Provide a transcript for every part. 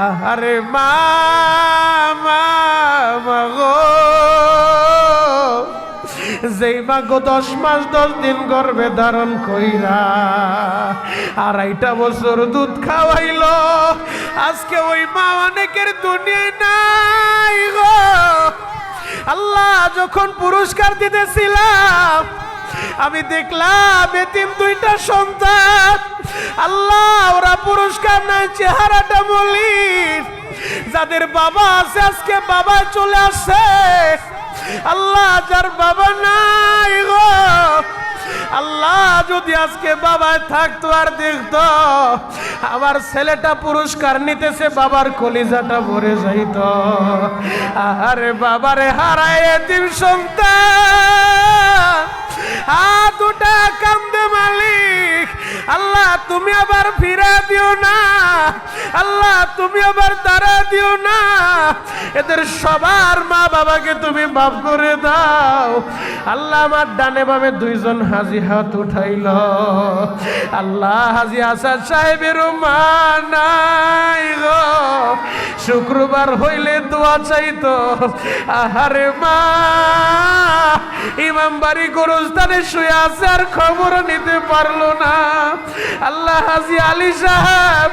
আহারে মা গো যেই মাগো দশ মাস দশ দিন গর্ভে ধারণ কইরা আড়াইটা বছর দুধ খাওয়াইল, আজকে ওই মা অনেকের দুনিয়ায় নাই গো। আল্লাহ যখন পুরস্কার দিতেছিলাম আমি দেখলাম এতিম দুইটা সন্তান। আল্লাহ, ওরা পুরস্কার নাই, চেহারাটা মলিন। যাদের বাবা আছে, আজকে বাবা চলে আসছে। আল্লাহ, যার বাবা নাই গো। আল্লাহ, যদি আজকে বাবায় থাকতো আর দেখতো, আমার ছেলেটা পুরস্কার নিতেছে, বাবার কলিজাটা ভরে যাইত। আরে বাবারে হারায় এতিম সন্তান। হাত উঠা কান্দে মালিক আল্লাহ তুমি আবার ফিরা দিও না। আল্লাহ, তুমি আবার তারা দিও না। এদের সবার মা বাবাকে তুমি মাফ করে দাও। আল্লাহ আমার ডানে বামে দুইজন হাজি হাত উঠাইল। আল্লাহ হাজি আসাদ সাহেবের মা নাই গো। শুক্রবার হইলে দোয়া চাইতো। আহারে মা, ইমাম বাড়ি গোরস্থানে শুয়ে আছে আর খবর নিতে পারল না। আল্লাহ হাজি আলী সাহেব,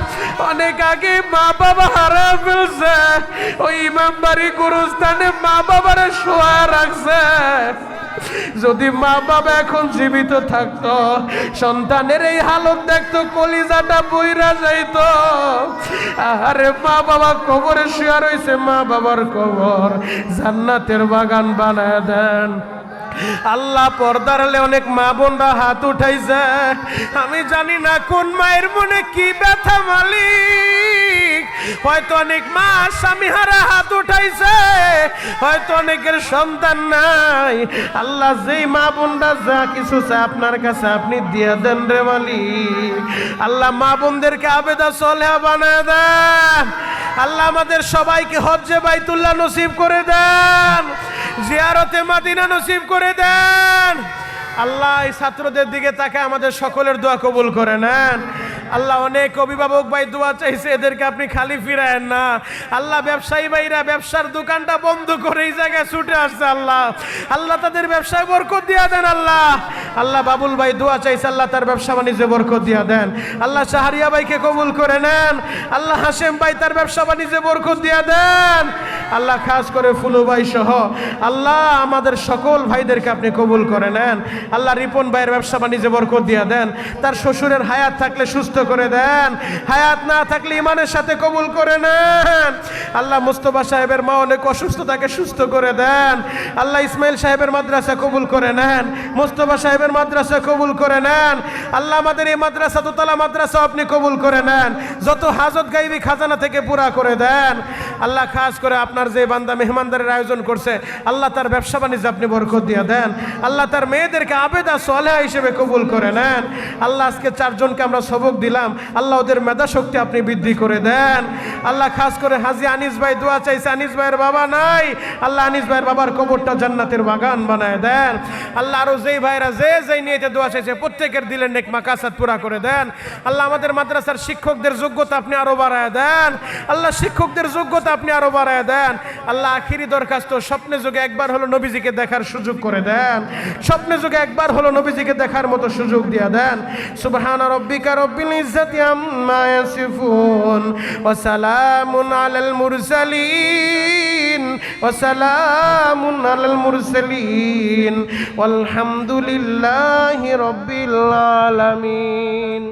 অনেক আগে মা বাবা হারা ফেলছে। ওই ইমাম বাড়ি গোরস্থানে মা বাবারে শোয়া রাখছে। যদি মা বাবা এখন জীবিত থাকতো, সন্তানের এই হালত দেখতো, কলিজাটা বইরা যাইতো। আরে মা বাবা কবরে শুয়া রয়েছে মা বাবার কবর জান্নাতের বাগান বানায় দেন। আল্লাহ পর্দার আলে অনেক মা বোনরা হাত উঠাইছে। আমি জানি না কোন মায়ের মনে কি ব্যথা মালিক। হয়তো অনেক মা স্বামী হারা হাত উঠাইছে। হয়তো অনেকের সন্তান নাই। আল্লাহ যেই মা বোনরা যা কিছু চায় আপনার কাছে আপনি দিয়ে দেন রে মালিক। আল্লাহ মা বোনদেরকে আবেদা চলে বানায় দেন। আল্লাহ আমাদের সবাইকে হজ্জে বাইতুল্লাহ নসিব করে দেন। জিয়ারতে মাদিনা নসিব করে দেন। আল্লাহ এই ছাত্রদের দিকে তাকে আমাদের সকলের দোয়া কবুল করে নেন। আল্লাহ অনেক অভিভাবক ভাই দোয়া চাইছে, এদেরকে আপনি খালি ফিরায়েন না। আল্লাহ ব্যবসায়ী ভাইরা ব্যবসার দোকানটা বন্ধ করে এই জায়গায় ছুটে আসছে আল্লাহ। আল্লাহ তাদের ব্যবসায় বরকত দিয়া দেন আল্লাহ। আল্লাহ বাবুল ভাই দোয়া চাইছে, আল্লাহ তার ব্যবসা বাণিজ্যে বরকত দিয়া দেন। আল্লাহ শাহরিয়া ভাইকে কবুল করে নেন। আল্লাহ হাসেম ভাই তার ব্যবসা বাণিজ্যে বরকত দিয়া দেন। আল্লাহ খাস করে ফুলু ভাই সহ, আল্লাহ আমাদের সকল ভাইদেরকে আপনি কবুল করে নেন। আল্লাহ রিপন ভাইয়ের ব্যবসা বাণিজ্যে বরকত দিয়ে দেন। তার শ্বশুরের হায়াত থাকলে সুস্থ করে দেন। হায়াত না থাকলে ইমানের সাথে কবুল করে নেন। আল্লাহ মুস্তফা সাহেবের মা অনেক অসুস্থ তাকে সুস্থ করে দেন। আল্লাহ ইসমাইল সাহেবের মাদ্রাসা কবুল করে নেন। মুস্তফা সাহেবের মাদ্রাসা কবুল করে নেন। আল্লাহ আমাদের এই মাদ্রাসা দোতলা মাদ্রাসা আপনি কবুল করে নেন। যত হাজত গাইবি খাজানা থেকে পুরা করে দেন। আল্লাহ খাস করে আপনার যে বান্দা মেহমানদারের আয়োজন করছে, আল্লাহ তার ব্যবসা বাণিজ্য আপনি বরকত দিয়ে দেন। আল্লাহ তার মেয়েদেরকে আবেদা সলেহা হিসেবে কবুল করে নেন। আল্লাহ আজকে চারজনকে আমরা সবক দিলাম, আল্লাহ ওদের মেধা শক্তি আপনি বৃদ্ধি করে দেন। আল্লাহ খাস করে হাজি আনিস ভাই দোয়া চাইছে, আনিস ভাইয়ের বাবা নাই। আল্লাহ আনিস ভাইয়ের বাবার কবরটা জান্নাতের বাগান বানায় দেন। আল্লাহ আরও যেই ভাইরা যে যেই নিয়েতে দোয়া চাইছে, প্রত্যেকের দিলেন নেক মাকাসাত পুরা করে দেন। আল্লাহ আমাদের মাদ্রাসার শিক্ষকদের যোগ্যতা আপনি আরও বাড়ায় দেন। আল্লাহ শিক্ষকদের যোগ্যতা আপনি আরও বাড়ায় দেন। আল্লাহ আখিরি দরখাস্ত স্বপ্নে যুগে একবার হলো নবীজিকে দেখার সুযোগ করে দেন। স্বপ্নে যুগে একবার হলো নবীজিকে দেখার মতো সুযোগ দিয়ে দেন। সুবহান রব্বিকা রব্বিল ইজ্জাতি আম্মা ইয়াসিফুন ওয়া সালামুন আলাল মুরসালিন ওয়া সালামুন আলাল মুরসালিন ওয়ালহামদুলিল্লাহি রব্বিল আলামিন